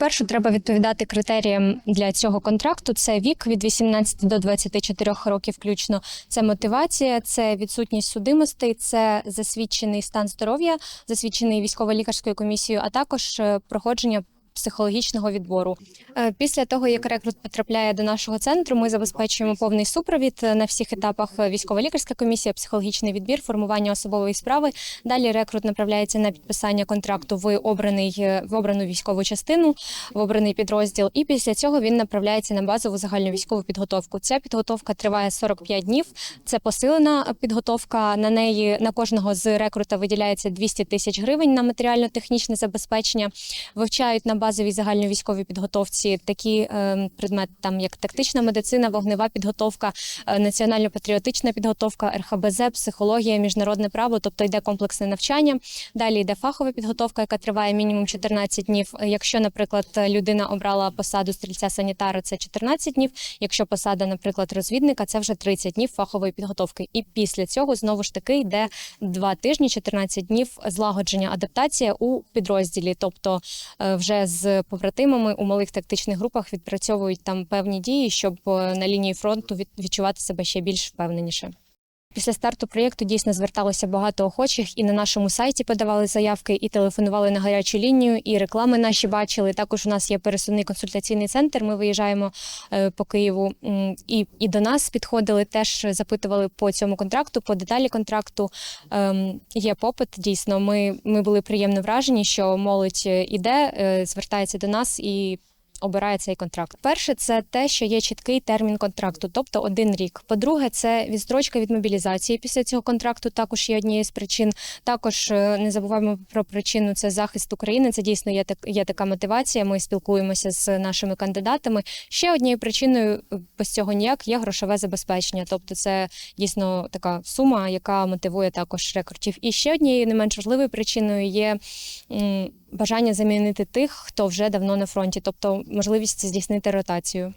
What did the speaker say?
Спершу треба відповідати критеріям для цього контракту: це вік від 18 до 24 років, включно. Це мотивація, це відсутність судимостей, це засвідчений стан здоров'я, засвідчений військово-лікарською комісією, а також е, проходження. Психологічного відбору Е, після того, як рекрут потрапляє до нашого центру, ми забезпечуємо повний супровід на всіх етапах: е, військово-лікарська комісія, психологічний відбір, формування особової справи. Далі рекрут направляється на підписання контракту в обраний е, в обрану військову частину, в обраний підрозділ. І після цього він направляється на базову загальну військову підготовку. Ця підготовка триває 45 днів. Це посилена підготовка. На неї на кожного з рекрута виділяється 200 тисяч гривень на матеріально-технічне забезпечення. Вивчають на базовій загальновійськовій підготовці такі е, предмети, там як тактична медицина, вогнева підготовка, е, національно-патріотична підготовка, РХБЗ, психологія, міжнародне право, тобто йде комплексне навчання. Далі йде фахова підготовка, яка триває мінімум 14 днів. Якщо, наприклад, людина обрала посаду стрільця санітара, це 14 днів. Якщо посада, наприклад, розвідника, це вже 30 днів фахової підготовки. І після цього знову ж таки йде 2 тижні, 14 днів злагодження, адаптація у підрозділі, тобто е, вже з побратимами у малих тактичних групах відпрацьовують там певні дії, щоб е, на лінії фронту від- відчувати себе ще більш впевненіше. Після старту проєкту дійсно зверталося багато охочих, і на нашому сайті подавали заявки, і телефонували на гарячу лінію, і реклами наші бачили. Також у нас є пересувний консультаційний центр. Ми виїжджаємо е, по Києву, і, і до нас підходили, теж запитували по цьому контракту, по деталі контракту. Ем, є попит. Дійсно, ми, ми були приємно вражені, що молодь е, іде, е, звертається до нас і обирає цей контракт. Перше, це те, що є чіткий термін контракту, тобто один рік. По-друге, це відстрочка від мобілізації після цього контракту. Також є однією з причин. Також е, не забуваємо про причину це захист України. Це дійсно є так. Є така мотивація. Ми спілкуємося з нашими кандидатами. Ще однією причиною е, без цього ніяк є грошове забезпечення. Тобто, це дійсно така сума, яка мотивує також рекрутів. І ще однією не менш важливою причиною є. Бажання замінити тих, хто вже давно на фронті, тобто можливість здійснити ротацію.